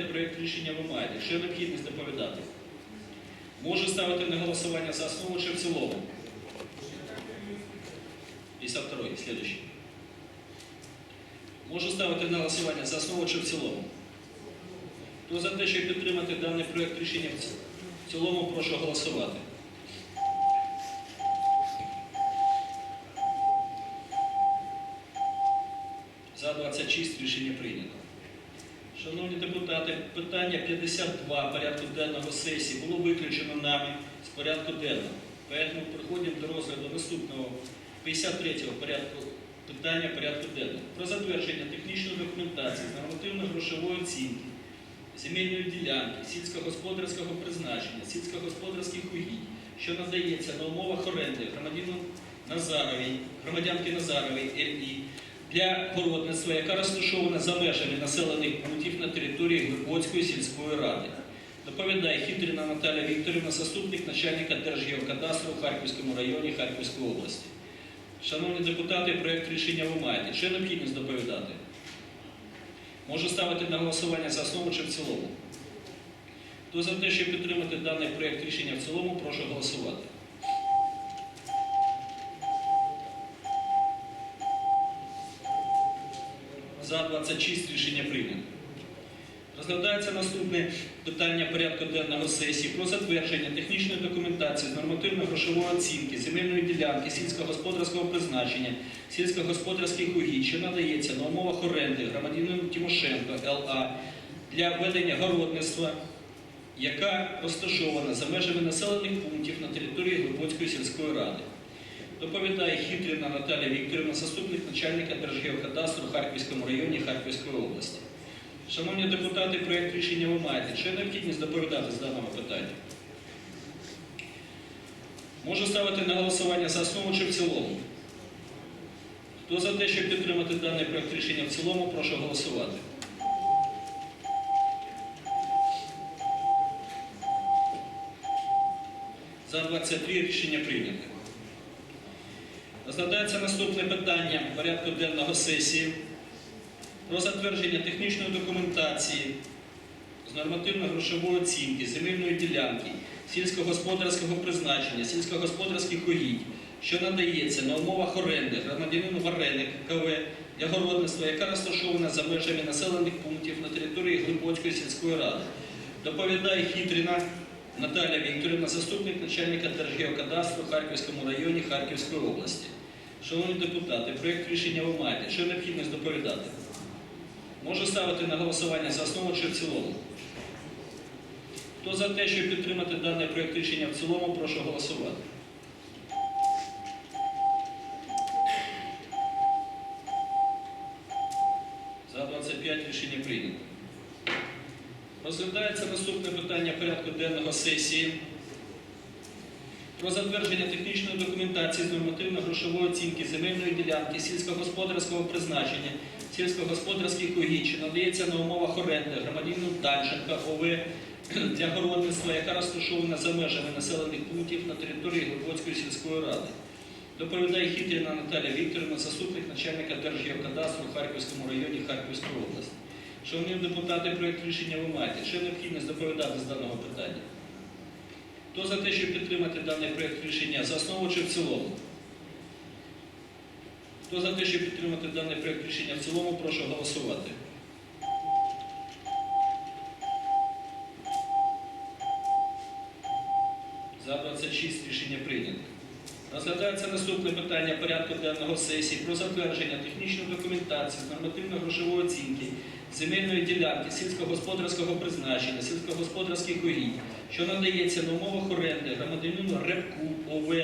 депутати, проєкт рішення ви маєте. Що є необхідність доповідати? Можу ставити на голосування за основу чи в цілому? 52-й, слідуючий. Можу ставити на голосування за основу чи в цілому? Хто за те, щоб підтримати даний проєкт рішення в цілому, прошу голосувати. За 26 рішення прийнято. Шановні депутати, питання 52 порядку денного сесії було виключено нами з порядку денного. Тому переходимо до розгляду наступного 53-го порядку питання порядку денного про затвердження технічної документації з нормативно-грошової оцінки земельної ділянки сільськогосподарського призначення, сільськогосподарських угідь, що надається на умовах оренди громадянину Назаровій, громадянки Назаровій ЛІ для городництва, яка розташована за межами населених пунктів на території Глибоцької сільської ради. Доповідає Хитріна Наталя Вікторівна, заступник начальника Держгеокадастру в Харківському районі Харківської області. Шановні депутати, проєкт рішення ви маєте. Чи необхідність доповідати? Можу ставити на голосування за основу чи в цілому. Хто за те, щоб підтримати даний проєкт рішення в цілому, прошу голосувати. За 26 рішення прийнято. Розглядається наступне питання порядку денного сесії про затвердження технічної документації з нормативно-грошової оцінки земельної ділянки сільськогосподарського призначення, сільськогосподарських угідь, що надається на умовах оренди громадянину Тимошенко ЛА для ведення городництва, яка розташована за межами населених пунктів на території Глибоцької сільської ради. Доповідає Хитріна Наталія Вікторівна, заступник начальника Держгеокадастру в Харківському районі Харківської області. Шановні депутати, проєкт рішення ви маєте. Чи необхідність доповідати з даного питання? Можу ставити на голосування за основу чи в цілому. Хто за те, щоб підтримати даний проєкт рішення в цілому, прошу голосувати. За 23 рішення прийнято. Розглядається наступне питання порядку денного сесії про затвердження технічної документації з нормативно-грошової оцінки земельної ділянки сільськогосподарського призначення, сільськогосподарських угідь, що надається на умовах оренди громадянину Вареник КВ для городництва, яка розташована за межами населених пунктів на території Глибоцької сільської ради. Доповідає Хитріна Наталя Вікторівна, заступник начальника Держгеокадастру в Харківському районі Харківської області. Шановні депутати, проєкт рішення ви маєте. Що необхідність доповідати? Можу ставити на голосування за основу чи в цілому. Хто за те, щоб підтримати даний проєкт рішення в цілому, прошу голосувати. За 25 рішення прийнято. Розглядається наступне питання порядку денного сесії затвердження технічної документації з нормативно-грошової оцінки земельної ділянки сільськогосподарського призначення, сільськогосподарських угідь, що надається на умовах оренди громадянину Данченка ОВ для городництва, яка розташована за межами населених пунктів на території Глибоцької сільської ради. Доповідає Хитріна Наталія Вікторівна, заступник начальника Держгеокадастру в Харківському районі Харківської області. Шановні депутати, проєкт рішення ви маєте. Є необхідність доповідати з даного питання? Хто за те, щоб підтримати даний проєкт рішення за основу чи в цілому? Хто за те, щоб підтримати даний проєкт рішення в цілому, прошу голосувати. За 26 рішення прийнято. Розглядається наступне питання порядку денного сесії про затвердження технічної документації з нормативно-грошової оцінки земельної ділянки сільськогосподарського призначення, сільськогосподарських угідь, що надається на умовах оренди громадянину Репку ОВ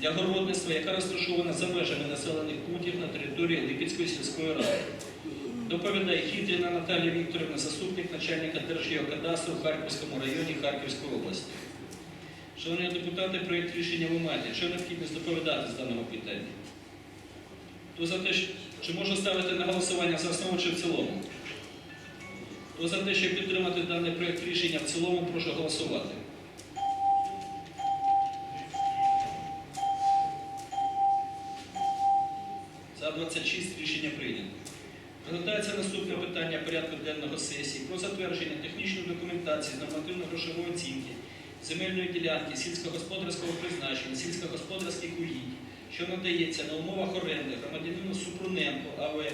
для городництва, яка розташована за межами населених пунктів на території Липецької сільської ради. Доповідає Хитріна Наталія Вікторівна, заступник начальника Держгеокадастру в Харківському районі Харківської області. Шановні депутати, проєкт рішення ви маєте. Що необхідність доповідати з даного питання? Хто за те, чи можна ставити на голосування за основу чи в цілому? Хто за те, щоб підтримати даний проєкт рішення в цілому, прошу голосувати. За 26 рішення прийнято. Розглядається наступне питання порядку денного сесії про затвердження технічної документації з нормативно-грошової оцінки земельної ділянки сільськогосподарського призначення, сільськогосподарських угідь, що надається на умовах оренди громадянину Супруненко АВ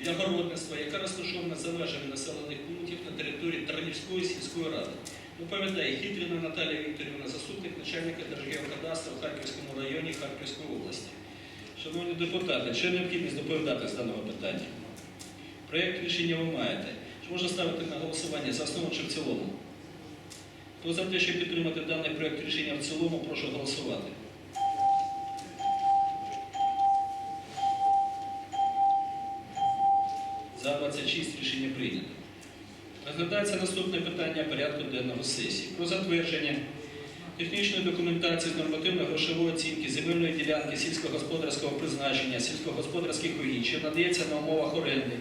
для городництва, яка розташована за межами населених пунктів на території Тарнівської сільської ради. Доповідає Хитріна Наталія Вікторівна, заступник начальника Держгеокадастру в Харківському районі Харківської області. Шановні депутати, чи необхідність доповідати з даного питання? Проєкт рішення ви маєте. Чи можна ставити на голосування за основу чи в цілому? Хто за те, щоб підтримати даний проєкт рішення в цілому, прошу голосувати. За 26 рішення прийнято. Розглядається наступне питання порядку денного сесії про затвердження технічної документації з нормативно-грошової оцінки земельної ділянки сільськогосподарського призначення, сільськогосподарських угідь, що надається на умовах оренди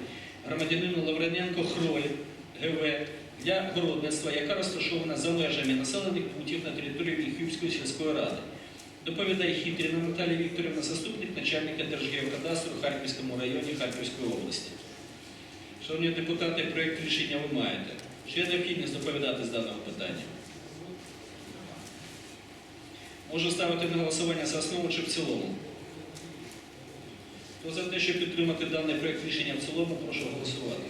громадянину Лаврененко Хрой ГВ для городництва, яка розташована за межами населених пунктів на території Вільхівської сільської ради. Доповідає Хітріна Наталія Вікторівна, заступник начальника Держгеокадастру в Харківському районі Харківської області. Шановні депутати, проєкт рішення ви маєте. Є необхідність доповідати з даного питання? Можу ставити на голосування за основу чи в цілому. Хто за те, щоб підтримати даний проєкт рішення в цілому, прошу голосувати.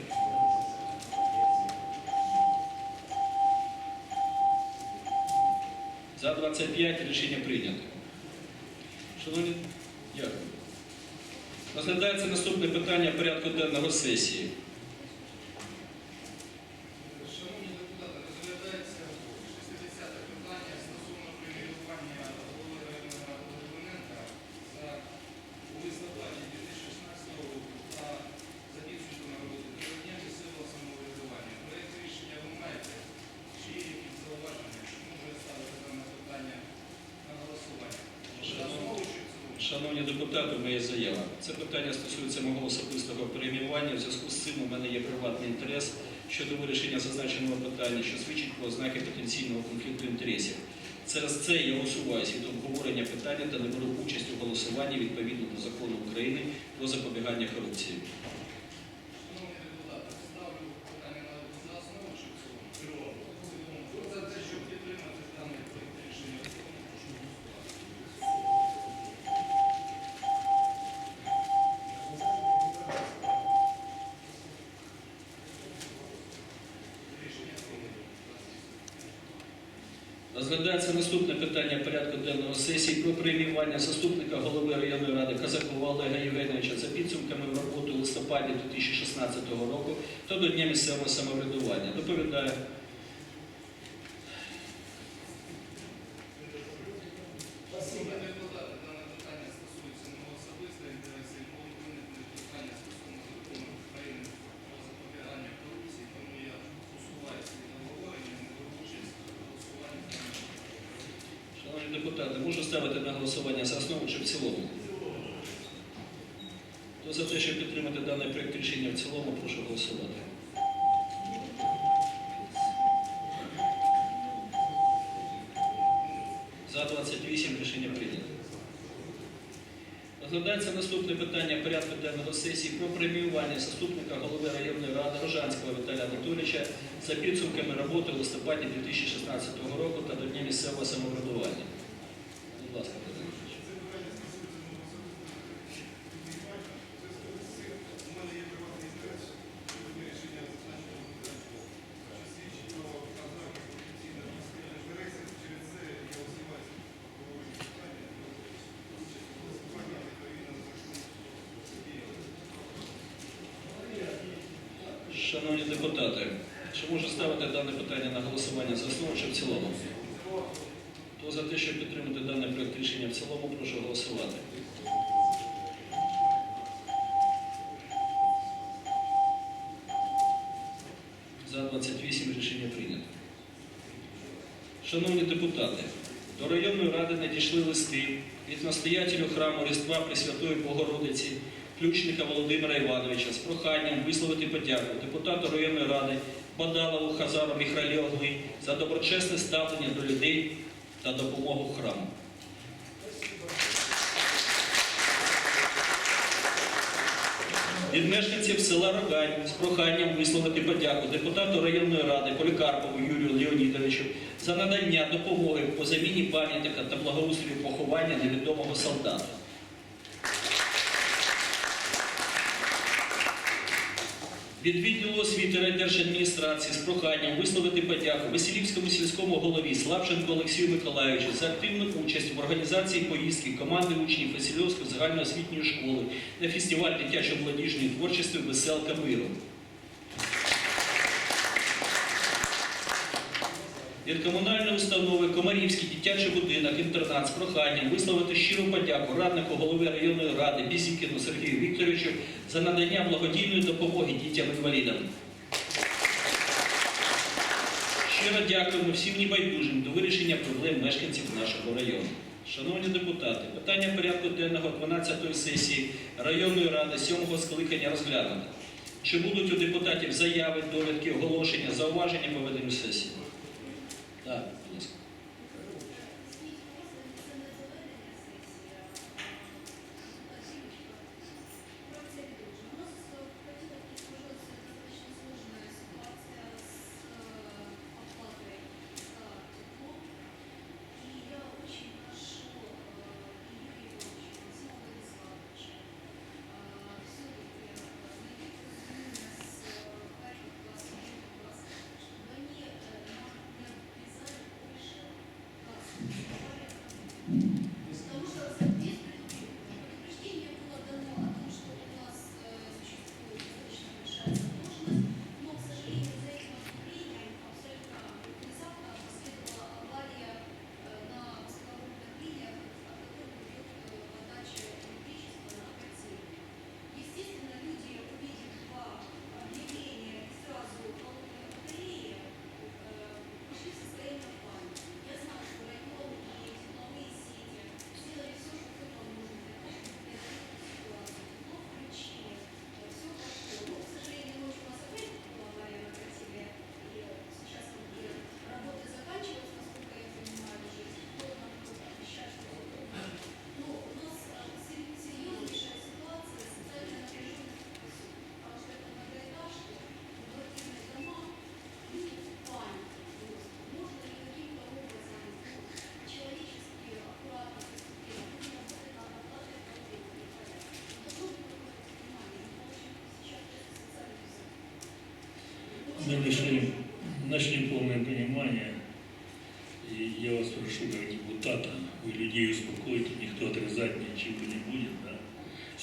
За 25 рішення прийнято. Шановні, дякую. Розглядається наступне питання порядку денного сесії. Шановні депутати, розглядається 60 питання стосовно преміювання голови районної ради Литвиненка за у листопаді 2016 року та за підсумками роботи трьох дня місцевого самоврядування. Проєкт рішення ви маєте? Чи є якісь зауваження? Може ставити дане питання на голосування? За основу чи в цілому? Шановні депутати, моя заява. Це питання стосується мого особистого перейменування. В зв'язку з цим у мене є приватний інтерес щодо вирішення зазначеного питання, що свідчить про ознаки потенційного конфлікту інтересів. Через це я усуваюся від обговорення питання та не беру участь у голосуванні відповідно до закону України про запобігання корупції. Розглядається наступне питання порядку денного сесії про приймування заступника голови районної ради Казакова Олега Євгеновича за підсумками роботи у листопаді 2016 року та до Дня місцевого самоврядування. Доповідає Шановні депутати, дане питання стосується мого особистого інтересу і можуть виникнути питання стосовно закону України про запобігання корупції, тому я усуваюся від обговорення, не беру участь у голосуванні. даного питання. Шановні депутати, можу ставити на голосування за основу чи в цілому? Хто за те, щоб підтримати даний проєкт рішення в цілому, прошу голосувати. За 28 рішення прийнято. Розглядається наступне питання порядку денного сесії про преміювання заступника голови районної ради Рожанського Віталія Анатолійовича за підсумками роботи у листопаді 2016 року та до Дня місцевого самоврядування. Будь ласка, Петро Ігорович. У мене є приватний інтерес щодо вирішення зазначеного питання, що свідчить про ознаки корупційного інтересу. Через це я усуваюся від обговорення питання, не беру участь у голосуванні, відповідно до закону судді. Шановні депутати, чи можу ставити дане питання на голосування за основу чи в цілому? Хто за те, щоб підтримати даний проєкт рішення в цілому, прошу голосувати. За 28 рішення прийнято. Шановні депутати, до районної ради надійшли листи від настоятелю храму Різдва Пресвятої Богородиці Ключника Володимира Івановича з проханням висловити подяку депутату районної ради Бадалову Хазару Міхралі Огли за доброчесне ставлення до людей та допомогу храму. від мешканців села Рогань з проханням висловити подяку депутату районної ради Полікарпову Юрію Леонідовичу за надання допомоги по заміні пам'ятника та благоустрою поховання невідомого солдата. Від відділу освіти райдержадміністрації з проханням висловити подяку Василівському сільському голові Славченко Олексію Миколайовичу за активну участь в організації поїздки команди учнів Васильовської загальноосвітньої школи на фестиваль дитячо-молодіжної творчості Веселка миру. Від комунальної установи Комарівський дитячий будинок інтернат з проханням висловити щиру подяку раднику голови районної ради Бізікіну Сергію Вікторовичу за надання благодійної допомоги дітям-інвалідам. Щиро дякуємо всім небайдужим до вирішення проблем мешканців нашого району. Шановні депутати, питання порядку денного 12-ї сесії районної ради 7-го скликання розглянуто. Чи будуть у депутатів заяви, довідки, оголошення, зауваження по веденню сесії? None.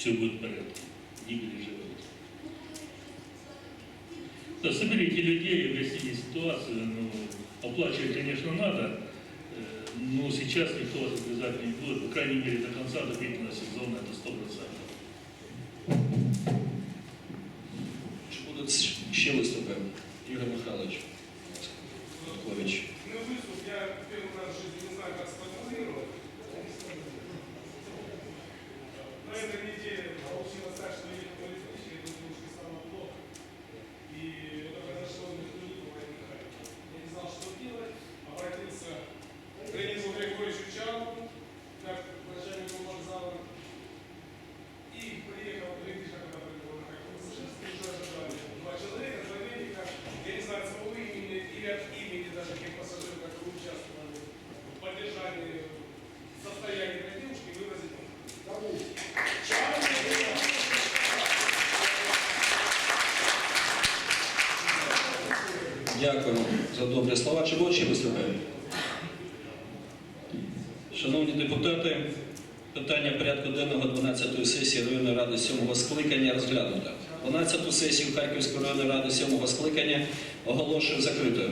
Все будет в порядке. Не переживайте. Да, соберите людей, объясните ситуацию. Ну, оплачивать, конечно, надо, э, но сейчас никто вас отрезать не будет. По крайней мере, до конца отопительного сезона это сто процентов. Чи будуть ще виступи? Ігор Михайлович. Питання порядку денного 12-ї сесії районної ради 7-го скликання розглянуто. 12-ту сесію Харківської районної ради 7-го скликання оголошую закритою.